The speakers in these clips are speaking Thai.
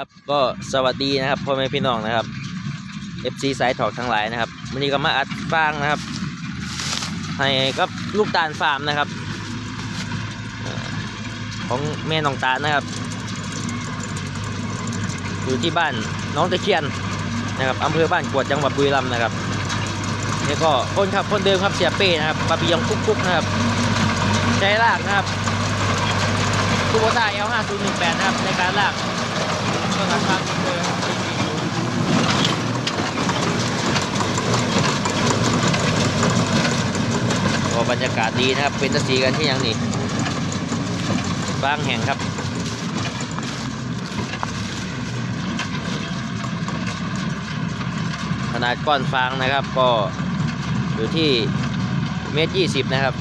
ครับก็สวัสดีนะครับพ่อแม่พี่น้องนะครับ FC สายถอกทั้งหลายนะครับวันนี้ก็มาอัดฟางนะครับ ให้กับลูกตาลฟาร์มนะครับ ของแม่น้องตาลนะครับ อยู่ที่บ้านน้องตะเคียนนะครับอำเภอบ้านกวดจังหวัดบุรีรัมย์นะครับนี่ก็คนครับคนเดิมครับเสียเป้นะครับปาปิยองกุ๊กกุ๊กนะครับใจลากนะครับคูโบต้า L5018 นะครับในการลาก ก็ทำทาบรรยากาศดีนะครับ เป็นตะสีกันที่ยังนี่บางแห่งครับขนาดก้อนฟางนะครับก็อยู่ที่เมตรยี่สิบนะครับ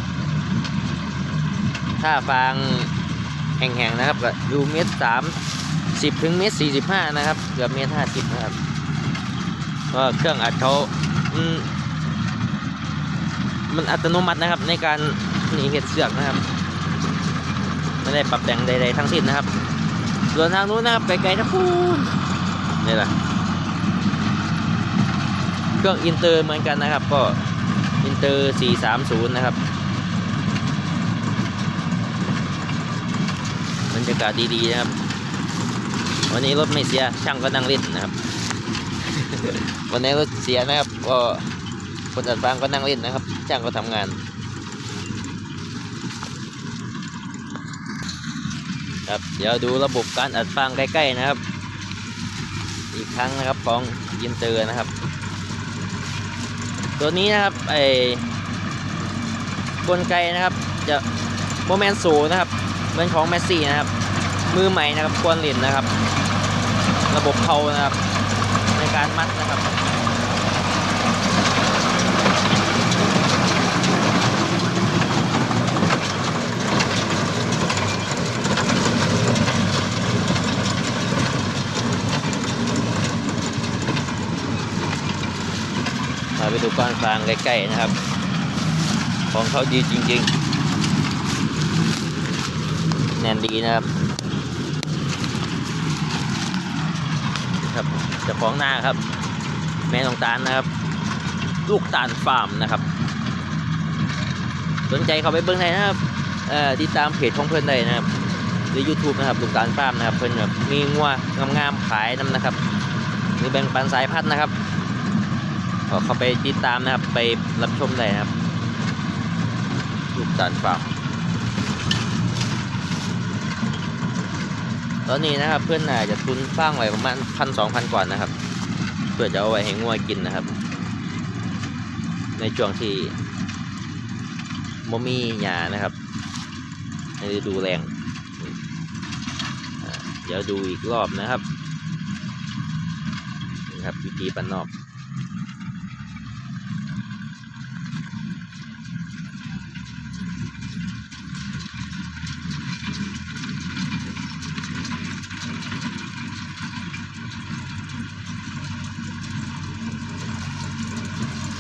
ถ้าฟางแห่งๆนะครับก็อยู่เมตรสาม สิบถึงเมตรสี่สิบห้านะครับเกือบเมตรห้าสิบนะครับก็เครื่องอัดเขาอืมมันอัตโนมัตินะครับ ในการหนีเห็ดเสือกนะครับ ไม่ได้ปรับแต่งใดๆทั้งสิ้นนะครับ ส่วนทางนู้นนะครับไกลๆนะพูนนี่แหละเครื่องอินเตอร์เหมือนกันนะครับ ก็อินเตอร์ 430 นะครับบรรยากาศดีๆนะครับ วันนี้รถไม่เสียช่างก็นั่งเล่นนะครับ วันนี้รถเสียนะครับ ก็คนอัดฟางก็นั่งเล่นนะครับ ช่างก็ทำงานครับเดี๋ยวดูระบบการอัดฟางใกล้ๆนะครับ อีกครั้งนะครับของยินเตอร์นะครับ ตัวนี้นะครับไอ้กลไกนะครับจะโมเมนต์สูนะครับเหมือนของแมสซี่นะครับ มือใหม่นะครับควรเล่นนะครับ ระบบเพานะครับ ในการมัดนะครับมาไปดูก้อนฟางใกล้ๆนะครับ ของเขาดีจริงๆ แน่นดีนะครับ ครับเจ้าของหน้าครับ แม่น้องตาลนะครับ ลูกตาลฟาร์มนะครับ สนใจเขาไปเบิ้งได้นะครับติดตามเพจของเพื่อนได้นะครับหรือ YouTube นะครับลูกตาลฟาร์มนะครับ เพื่อนแบบมีงัวงามๆขายนำนะครับ หรือแบ่งปันสายพันธุ์นะครับขอเข้าไปติดตามนะครับไปรับชมได้นะครับลูกตาลฟาร์ม ตอนนี้นะครับเพื่อนน่าจะทุนสร้างไว้ประมาณพันสองพันกว่านะครับ เพื่อจะเอาไว้ให้งัวกินนะครับ ในช่วงที่มมีหญ้านะครับในฤดูแรงเดี๋ยวดูอีกรอบนะครับนี่ครับวิธีปันนอก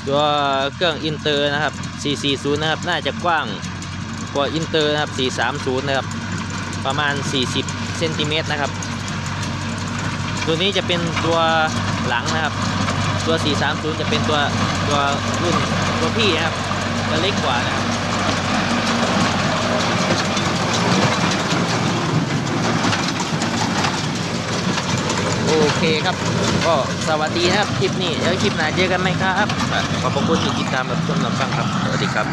ตัวเครื่องอินเตอร์นะครับ 440 นะครับ น่าจะกว้างกว่าอินเตอร์นะครับ 430 นะครับ ประมาณ 40 เซนติเมตรนะครับ ตัวนี้จะเป็นตัวหลังนะครับ ตัว 430 จะเป็นตัวตัวรุ่นตัวพี่นะครับตัวเล็กกว่านะครับ โอ เคครับ ก็สวัสดีนะครับ คลิปนี้เดี๋ยวคลิปหน้าเจอกันไหมครับ ขอบคุณที่ติดตามรับชมรับฟังครับ สวัสดีครับ